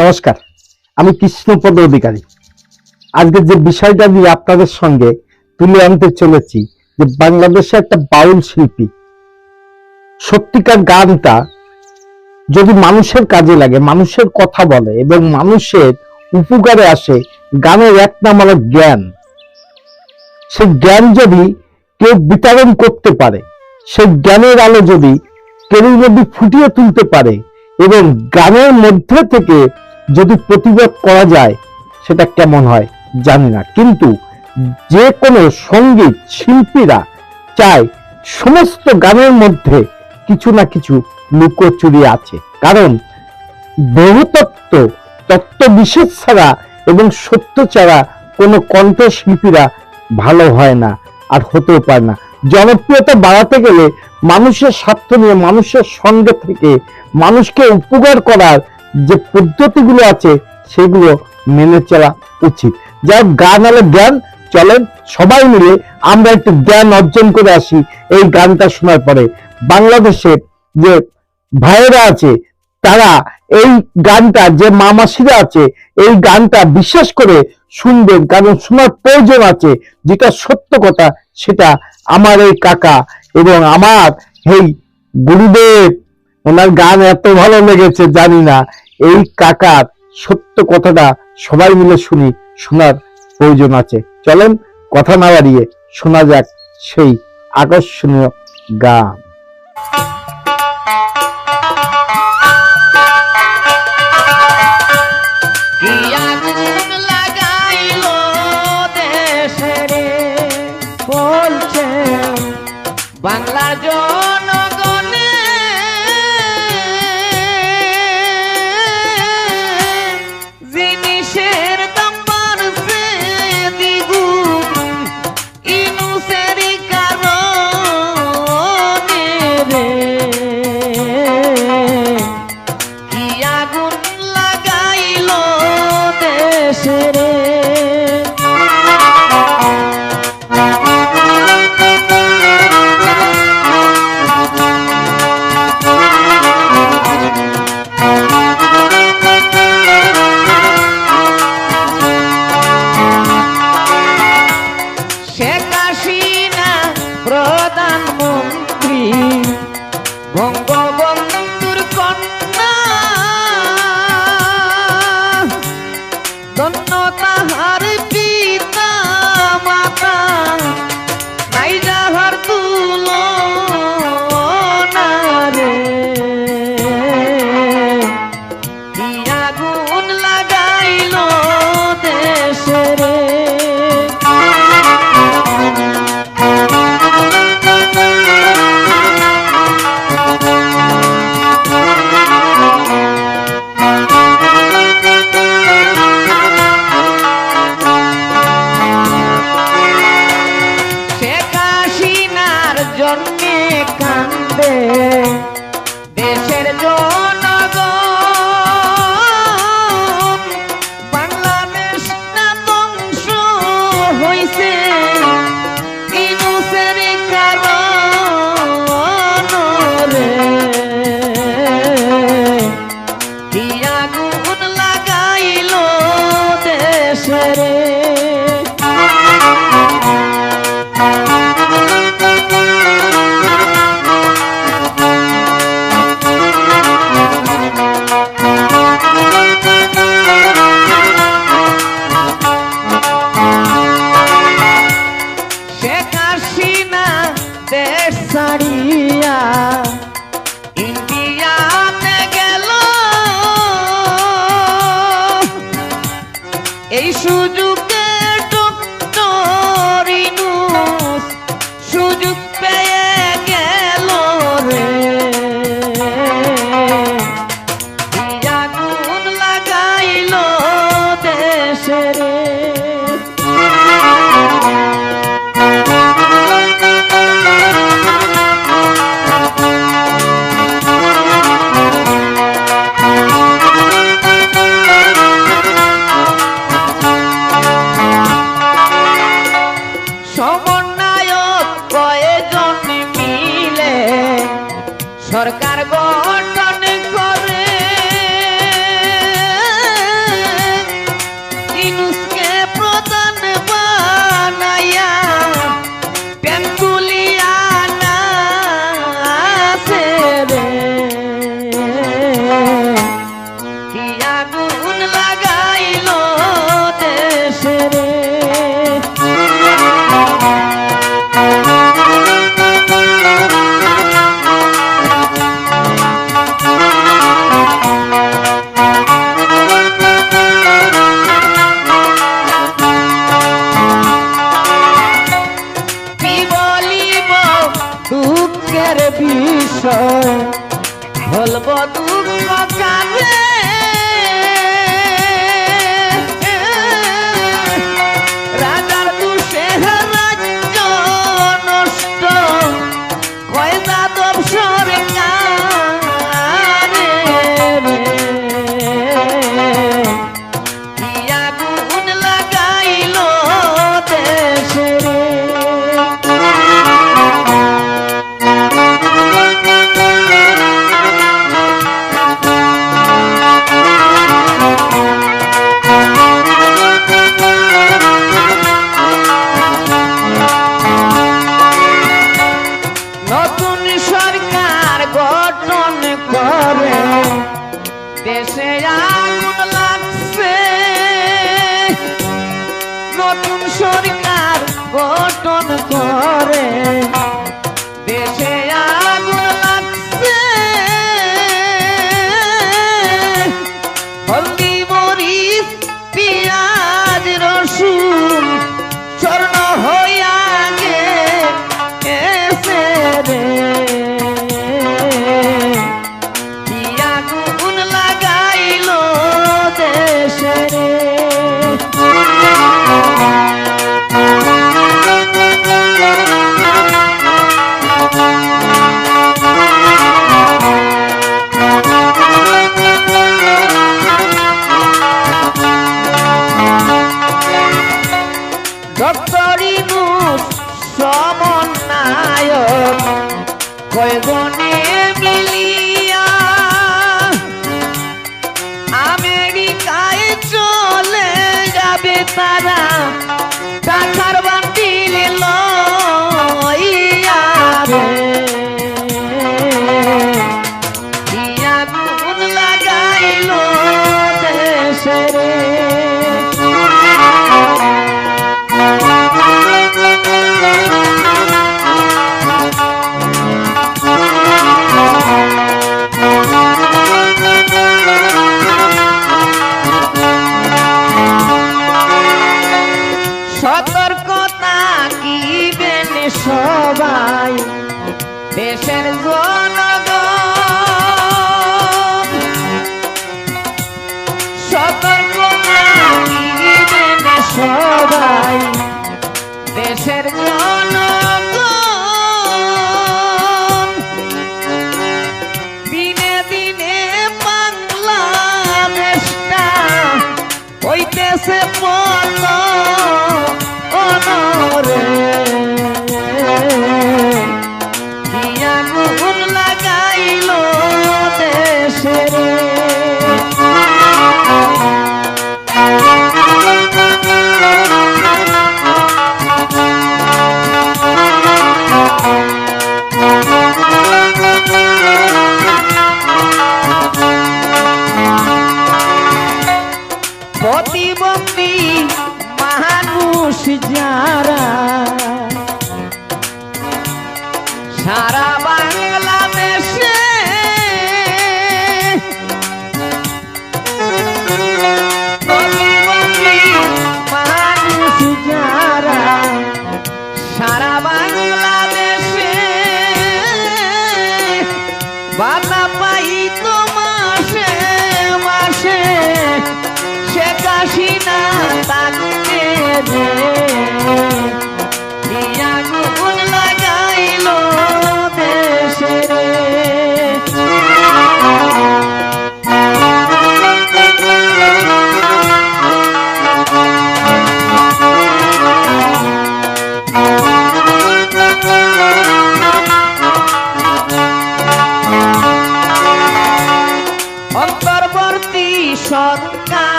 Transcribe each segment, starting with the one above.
নমস্কার, আমি কৃষ্ণপদ অধিকারী। আজকে যে বিষয়টা নিয়ে আপনাদের সঙ্গে তুলে আনতে চলেছি, যে বাংলাদেশে একটা বাউল শিল্পী, সত্যিকার গানটা যদি মানুষের কাজে লাগে, মানুষের কথা বলে এবং মানুষের উপকারে আসে, গানের এক নাম হলো জ্ঞান। সেই জ্ঞান যদি কেউ বিতরণ করতে পারে, সেই জ্ঞানের আলো যদি কেউ যদি ফুটিয়ে তুলতে পারে এবং গানের মধ্যে থেকে যদি প্রতিবাদ করা যায়, সেটা কেমন হয় জানি না। কিন্তু যে কোনো সংগীত শিল্পীরা চায় সমস্ত গানের মধ্যে কিছু না কিছু লুকোচুরি আছে। কারণ বহুতত্ত্ব, তত্ত্ব বিশেষ ছাড়া এবং সত্য ছাড়া কোনো কণ্ঠশিল্পীরা ভালো হয় না আর হতেও পারে না। জনপ্রিয়তা বাড়াতে গেলে মানুষের স্বার্থ নিয়ে মানুষের সঙ্গে থেকে মানুষকে উপকার করার যে পদ্ধতিগুলো আছে সেগুলো মেনে চলা উচিত। যাই হোক, গান হলো জ্ঞান। চলেন সবাই মিলে আমরা একটু জ্ঞান অর্জন করে আসি এই গানটা শোনার পরে। বাংলাদেশের যে ভাইয়েরা আছে তারা এই গানটা যে মামাসিরা আছে এই গানটা বিশেষ করে শুনবেন কারণ শোনার প্রয়োজন আছে যেটা সত্য কথা সেটা আমার এই কাকা এবং আমার এই গুরুদেব ওনার গান এত ভালো লেগেছে, জানি না। এই কাকার সত্য কথাটা সবাই মিলে শুনি, শোনার প্রয়োজন আছে। চলেন, কথা না বাড়িয়ে শোনা যাক সেই আকর্ষণীয় গান। এই সুযোগে shorty Música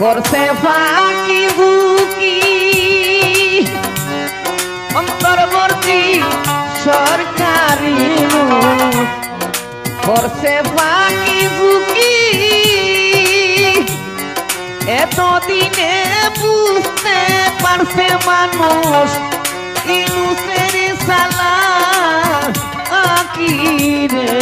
করছে ফাঁকি বুকি। অন্তর্বর্তী সরকারি করছে ফাঁকি বুকি এতদিনে বুঝতে পারছে মানুষ ইনুসের সালা আকিরে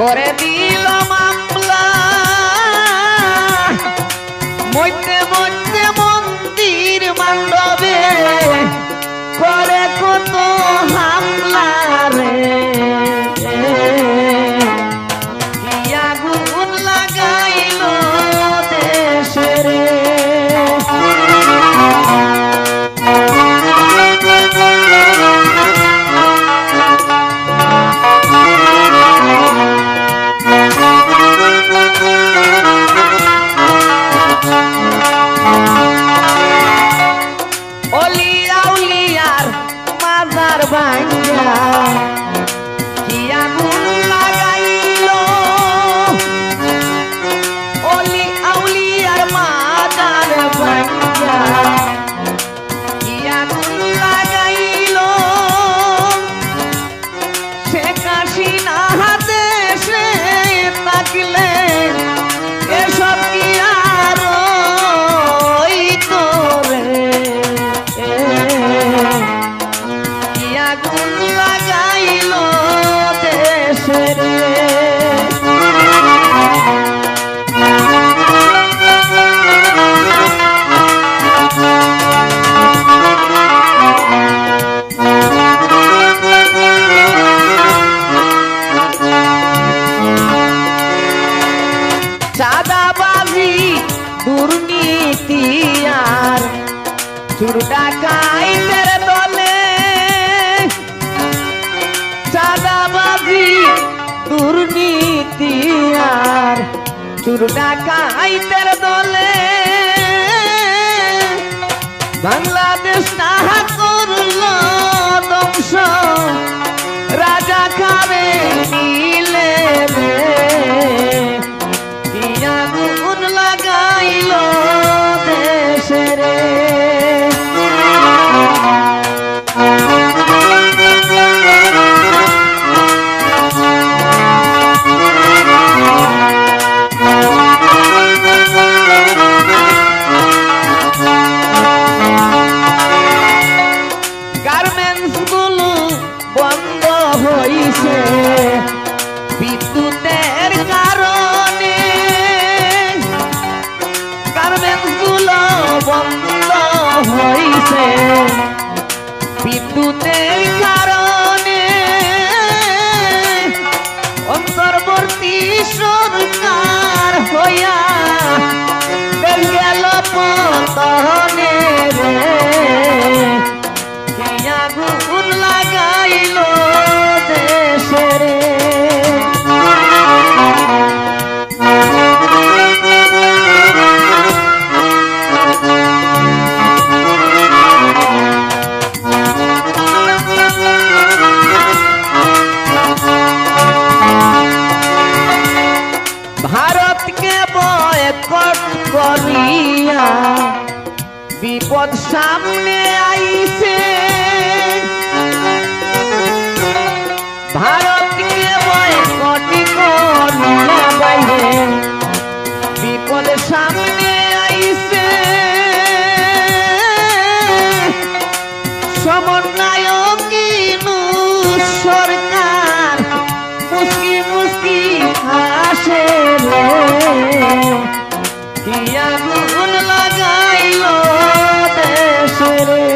করে দিল মা চুর ডাকাইতের দলে। চাঁদাবাজি, দুর্নীতি আর চুর ডাকাইতের দলে। বাংলাদেশ না করল ধ্বংস, রাজা খাবে করিয়া বিপদ সামনে আইছে। ভারতকে ভয় কটি করিয়া বাইরে বিপদ সামনে আগুন লাগাইল দেশরে।